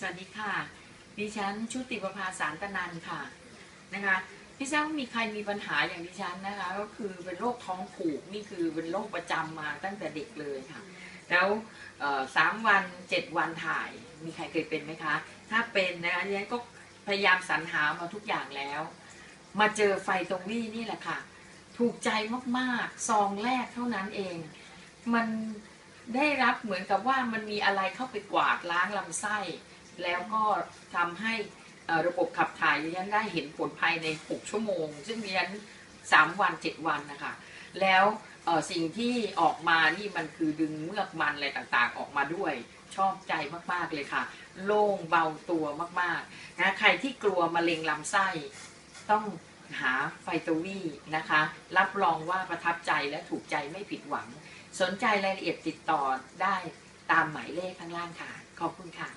สวัสดีค่ะ ดิฉันชุติประภาสารตนันค่ะนะคะพี่ทราบว่ามีใครมีปัญหาอย่างดิฉันนะคะ ก็คือเป็นโรคท้องผูกนี่คือเป็นโรคประจำมาตั้งแต่เด็กเลยค่ะ แล้วสามวันเจ็ดวันถ่าย มีใครเคยเป็นไหมคะ ถ้าเป็นนะคะดิฉันก็พยายามสรรหามาทุกอย่างแล้ว มาเจอไฟตรงวี่นี่แหละค่ะ ถูกใจมากๆซองแรกเท่านั้นเอง มันได้รับเหมือนกับว่ามันมีอะไรเข้าไปกวาดล้างลำไส้ แล้วก็ทำให้ระบบขับถ่ายดิฉันได้เห็นผลภายใน 6 ชั่วโมง ซึ่งดิฉัน3วัน 7 วันนะคะ แล้วสิ่งที่ออกมานี่มันคือดึงเมือกมันอะไรต่างๆ ออกมาด้วย ชอบใจมากๆเลยค่ะ โล่งเบาตัวมากๆนะใครที่กลัวมะเร็งลำไส้ต้องหาไฟตวีนะคะ รับรองว่าประทับใจและถูกใจไม่ผิดหวัง สนใจรายละเอียดติดต่อได้ตามหมายเลขข้างล่างค่ะ ขอบคุณค่ะ